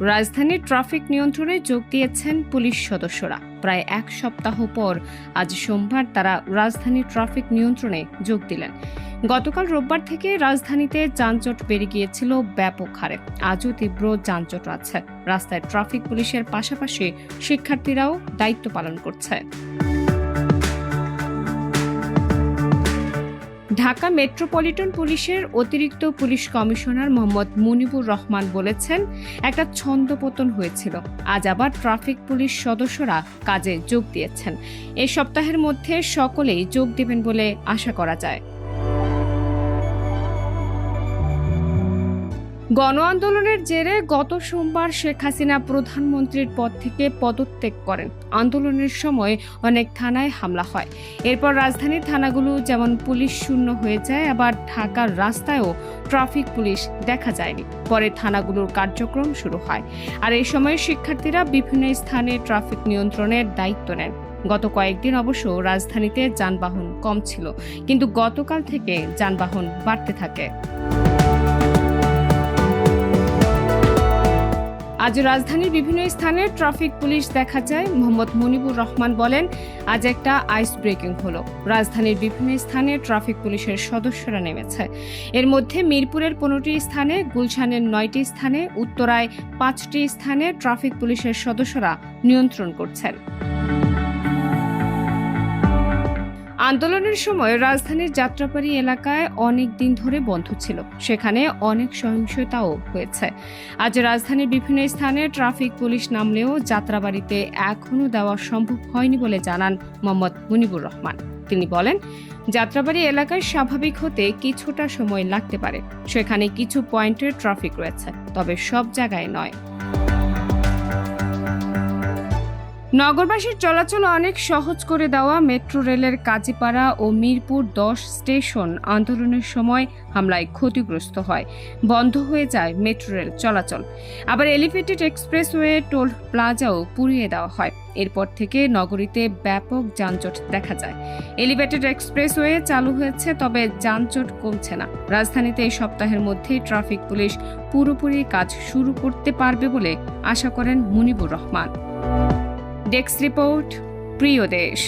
রাজধানীর ট্রাফিক নিয়ন্ত্রণে যোগ দিয়েছেন পুলিশ সদস্যরা। প্রায় এক সপ্তাহ পর আজ সোমবার তারা রাজধানীর ট্রাফিক নিয়ন্ত্রণে যোগ দিলেন। গতকাল রোববার থেকে রাজধানীতে যানজট বেড়ে গিয়েছিল ব্যাপক হারে। আজও তীব্র যানজট আছে। রাস্তায় ট্রাফিক পুলিশের পাশাপাশি শিক্ষার্থীরাও দায়িত্ব পালন করছে। ঢাকা মেট্রোপলিটন পুলিশের অতিরিক্ত পুলিশ কমিশনার মোহাম্মদ মুনিবুর রহমান বলেছেন, একটা ছন্দপতন হয়েছিল। আজ আবার ট্রাফিক পুলিশ সদস্যরা কাজে যোগ দিয়েছেন। এ সপ্তাহের মধ্যে সকলেই যোগ দেবেন বলে আশা করা যায়। গণ আন্দোলনের জেরে গত সোমবার শেখ হাসিনা প্রধানমন্ত্রীর পদ থেকে পদত্যাগ করেন। আন্দোলনের সময় অনেক থানায় হামলা হয়। এরপর রাজধানীর থানাগুলো যেমন পুলিশ শূন্য হয়ে যায়, আবার ঢাকার রাস্তায়ও ট্রাফিক পুলিশ দেখা যায়নি। পরে থানাগুলোর কার্যক্রম শুরু হয়। আর এই সময় শিক্ষার্থীরা বিভিন্ন স্থানে ট্রাফিক নিয়ন্ত্রণের দায়িত্ব নেন। গত কয়েকদিন অবশ্য রাজধানীতে যানবাহন কম ছিল, কিন্তু গতকাল থেকে যানবাহন বাড়তে থাকে। আজ রাজধানীর বিভিন্ন স্থানে ট্রাফিক পুলিশ দেখা যায়। মোহাম্মদ মনিবুর রহমান বলেন, আজ একটা আইস ব্রেকিং হলো। রাজধানীর বিভিন্ন স্থানে ট্রাফিক পুলিশের সদস্যরা নেমেছে। এর মধ্যে মিরপুরের পনেরোটি স্থানে, গুলশানের নয়টি স্থানে, উত্তরায় পাঁচটি স্থানে ট্রাফিক পুলিশের সদস্যরা নিয়ন্ত্রণ করছেন। আন্দোলনের সময় রাজধানীর যাত্রাবাড়ি এলাকায় অনেক দিন ধরে বন্ধ ছিল। সেখানে অনেক সহিংসতাও হয়েছে। আজ রাজধানীর বিভিন্ন স্থানে ট্রাফিক পুলিশ নামলেও যাত্রাবাড়িতে এখনও দেওয়া সম্ভব হয়নি বলে জানান মোহাম্মদ মুনিবুর রহমান। তিনি বলেন, যাত্রাবাড়ি এলাকায় স্বাভাবিক হতে কিছুটা সময় লাগতে পারে। সেখানে কিছু পয়েন্টের ট্রাফিক রয়েছে, তবে সব জায়গায় নয়। নগরবাসীর চলাচল অনেক সহজ করে দেওয়া মেট্রো রেলের কাজীপাড়া ও মিরপুর দশ স্টেশন আন্দোলনের সময় হামলায় ক্ষতিগ্রস্ত হয়। বন্ধ হয়ে যায় মেট্রো রেল চলাচল। আবার এলিভেটেড এক্সপ্রেসওয়ে টোল প্লাজাও পুড়িয়ে দেওয়া হয়। এরপর থেকে নগরীতে ব্যাপক যানজট দেখা যায়। এলিভেটেড এক্সপ্রেসওয়ে চালু হয়েছে, তবে যানজট কমছে না। রাজধানীতে এই সপ্তাহের মধ্যেই ট্রাফিক পুলিশ পুরোপুরি কাজ শুরু করতে পারবে বলে আশা করেন মুনিবুর রহমান। ডেস্ক রিপোর্ট প্রিয় দেশ।